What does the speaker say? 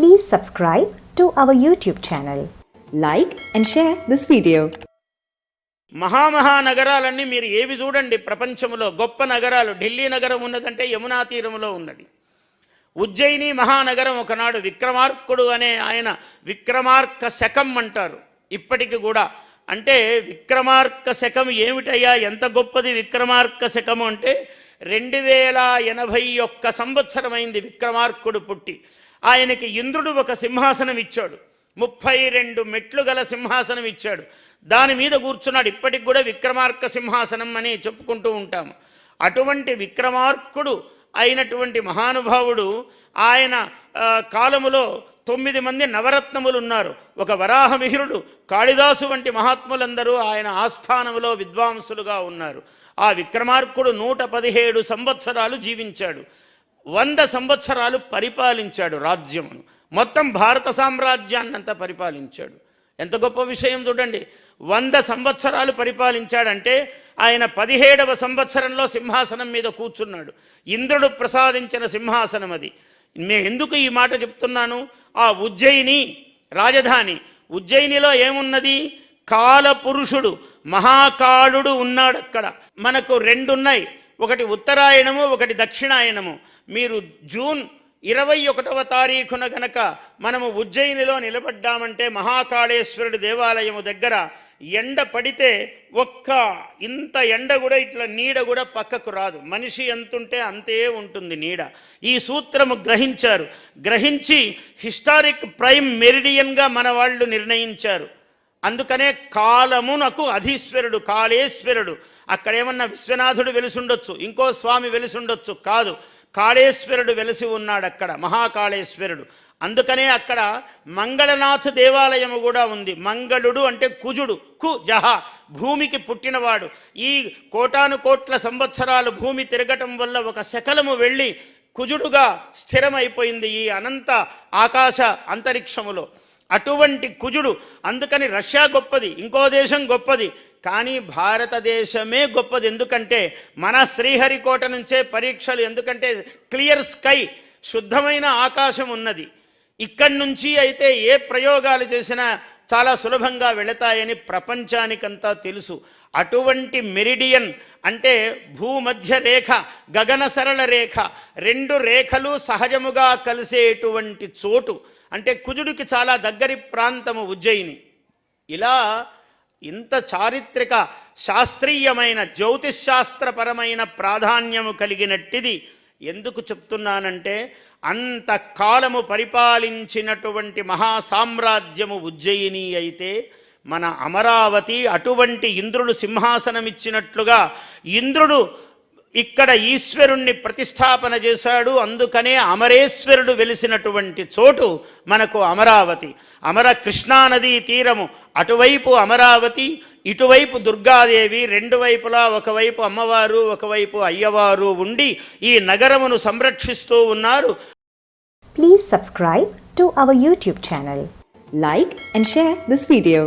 Please subscribe to our YouTube channel. Like and share this video. మహామహా నగరాలన్నీ మీరు ఏవి చూడండి? ప్రపంచంలో గొప్ప నగరాలు. ఢిల్లీ నగరం ఉన్నదంటే యమునా తీరంలో ఉన్నది. ఉజ్జయిని మహానగరం ఒకనాడు విక్రమార్కుడు అనే ఆయన విక్రమార్క శకం అంటారు. ఇప్పటికి కూడా. అంటే విక్రమార్క శకం ఏమిటయ్యా? ఎంత గొప్పది విక్రమార్క శకము అంటే రెండు వేల ఎనభై ఒక్క సంవత్సరమైంది విక్రమార్కుడు పుట్టి. ఆయనకి ఇంద్రుడు ఒక సింహాసనం ఇచ్చాడు. ముప్పై రెండు మెట్లు గల సింహాసనం ఇచ్చాడు. దాని మీద కూర్చున్నాడు. ఇప్పటికి కూడా విక్రమార్క సింహాసనం అని చెప్పుకుంటూ ఉంటాము. అటువంటి విక్రమార్కుడు అయినటువంటి మహానుభావుడు ఆయన కాలములో తొమ్మిది మంది నవరత్నములు ఉన్నారు. ఒక వరాహమిహిరుడు కాళిదాసు వంటి మహాత్ములందరూ ఆయన ఆస్థానములో విద్వాంసులుగా ఉన్నారు. ఆ విక్రమార్కుడు నూట పదిహేడు సంవత్సరాలు జీవించాడు. వంద సంవత్సరాలు పరిపాలించాడు రాజ్యమును. మొత్తం భారత సామ్రాజ్యాన్నంతా పరిపాలించాడు. ఎంత గొప్ప విషయం చూడండి. వంద సంవత్సరాలు పరిపాలించాడంటే ఆయన పదిహేడవ సంవత్సరంలో సింహాసనం మీద కూర్చున్నాడు. ఇంద్రుడు ప్రసాదించిన సింహాసనం అది. మేము ఎందుకు ఈ మాట చెప్తున్నాను? ఆ ఉజ్జయిని రాజధాని. ఉజ్జయినిలో ఏమున్నది? కాలపురుషుడు మహాకాళుడు ఉన్నాడు అక్కడ మనకు రెండున్నాయి. ఒకటి ఉత్తరాయణము ఒకటి దక్షిణాయనము. మీరు జూన్ ఇరవై ఒకటవ తారీఖున గనక మనము ఉజ్జయినిలో నిలబడ్డామంటే మహాకాళేశ్వరుడి దేవాలయము దగ్గర ఎండ పడితే ఒక్క ఇంత ఎండ కూడా ఇట్లా నీడ కూడా పక్కకు రాదు. మనిషి ఎంతుంటే అంతే ఉంటుంది నీడ. ఈ సూత్రము గ్రహించారు. గ్రహించి హిస్టారిక్ ప్రైమ్ మెరిడియన్గా మన వాళ్ళు నిర్ణయించారు. అందుకనే కాలమునకు అధీశ్వరుడు కాళేశ్వరుడు. అక్కడేమన్నా విశ్వనాథుడు వెలిసుండొచ్చు ఇంకో స్వామి వెలిసుండొచ్చు కాదు. కాళేశ్వరుడు వెలిసి ఉన్నాడు అక్కడ మహాకాళేశ్వరుడు. అందుకనే అక్కడ మంగళనాథ దేవాలయము కూడా ఉంది. మంగళుడు అంటే కుజుడు కు జహ భూమికి పుట్టినవాడు. ఈ కోటాను కోట్ల సంవత్సరాలు భూమి తిరగటం వల్ల ఒక శకలము వెళ్ళి కుజుడుగా స్థిరమైపోయింది ఈ అనంత ఆకాశ అంతరిక్షములో. అటువంటి కుజుడు. అందుకని రష్యా గొప్పది ఇంకో దేశం గొప్పది. కానీ భారతదేశమే గొప్పది. ఎందుకంటే మన శ్రీహరికోట నుంచే పరీక్షలు ఎందుకంటే క్లియర్ స్కై శుద్ధమైన ఆకాశం ఉన్నది. ఇక్కడి నుంచి అయితే ఏ ప్రయోగాలు చేసినా చాలా సులభంగా వెళతాయని ప్రపంచానికంతా తెలుసు. అటువంటి మెరిడియన్ అంటే భూమధ్య రేఖ గగన సరళ రేఖ రెండు రేఖలు సహజముగా కలిసేటువంటి చోటు. అంటే కుజుడికి చాలా దగ్గరి ప్రాంతము ఉజ్జయిని. ఇలా ఇంత చారిత్రక శాస్త్రీయమైన జ్యోతిశాస్త్రపరమైన ప్రాధాన్యము కలిగినట్టిది ఎందుకు చెప్తున్నానంటే అంత కాలము పరిపాలించినటువంటి మహాసామ్రాజ్యము ఉజ్జయిని అయితే మన అమరావతి అటువంటి ఇంద్రుడు సింహాసనమిచ్చినట్లుగా ఇంద్రుడు ఇక్కడ ఈశ్వరుణ్ణి ప్రతిష్టాపన చేశాడు. అందుకనే అమరేశ్వరుడు వెలిసినటువంటి చోటు మనకు అమరావతి. అమర కృష్ణానదీ తీరము. అటువైపు అమరావతి ఇటువైపు దుర్గాదేవి రెండు వైపులా ఒకవైపు అమ్మవారు ఒకవైపు అయ్యవారు ఉండి ఈ నగరమును సంరక్షిస్తూ ఉన్నారు. Please subscribe to our YouTube channel like and share this video